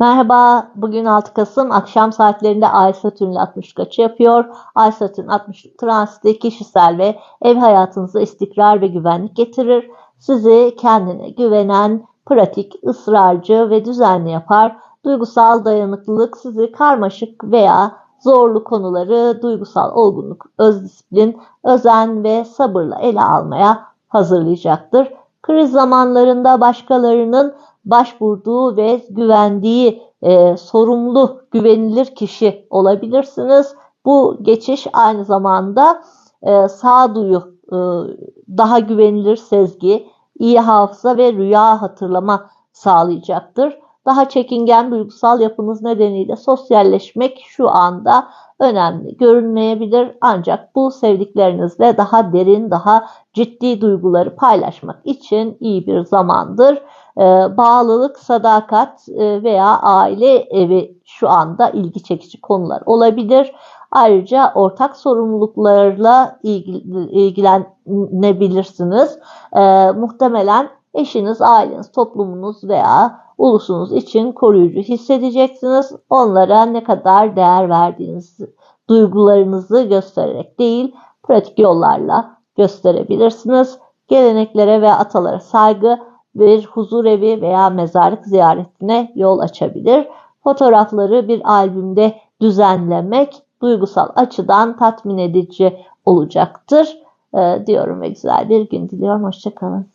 Merhaba, bugün 6 Kasım akşam saatlerinde Ay Satürn ile 60 kaçı yapıyor. Ay Satürn 60 transiti kişisel ve ev hayatınıza istikrar ve güvenlik getirir. Sizi kendine güvenen, pratik, ısrarcı ve düzenli yapar. Duygusal dayanıklılık sizi karmaşık veya zorlu konuları duygusal olgunluk, özdisiplin, özen ve sabırla ele almaya hazırlayacaktır. Kriz zamanlarında başkalarının başvurduğu ve güvendiği e, sorumlu, güvenilir kişi olabilirsiniz. Bu geçiş aynı zamanda e, sağduyu, e, daha güvenilir sezgi, iyi hafıza ve rüya hatırlama sağlayacaktır. Daha çekingen duygusal yapınız nedeniyle sosyalleşmek şu anda önemli görünmeyebilir ancak bu sevdiklerinizle daha derin, daha ciddi duyguları paylaşmak için iyi bir zamandır. Ee, bağlılık, sadakat e, veya aile evi şu anda ilgi çekici konular olabilir. Ayrıca ortak sorumluluklarla ilgilenebilirsiniz. Ee, muhtemelen eşiniz, aileniz, toplumunuz veya ulusunuz için koruyucu hissedeceksiniz. Onlara ne kadar değer verdiğiniz duygularınızı göstererek değil, pratik yollarla gösterebilirsiniz. Geleneklere ve atalara saygı bir huzur evi veya mezarlık ziyaretine yol açabilir. Fotoğrafları bir albümde düzenlemek duygusal açıdan tatmin edici olacaktır. Ee, diyorum ve güzel bir gün diliyorum. Hoşçakalın.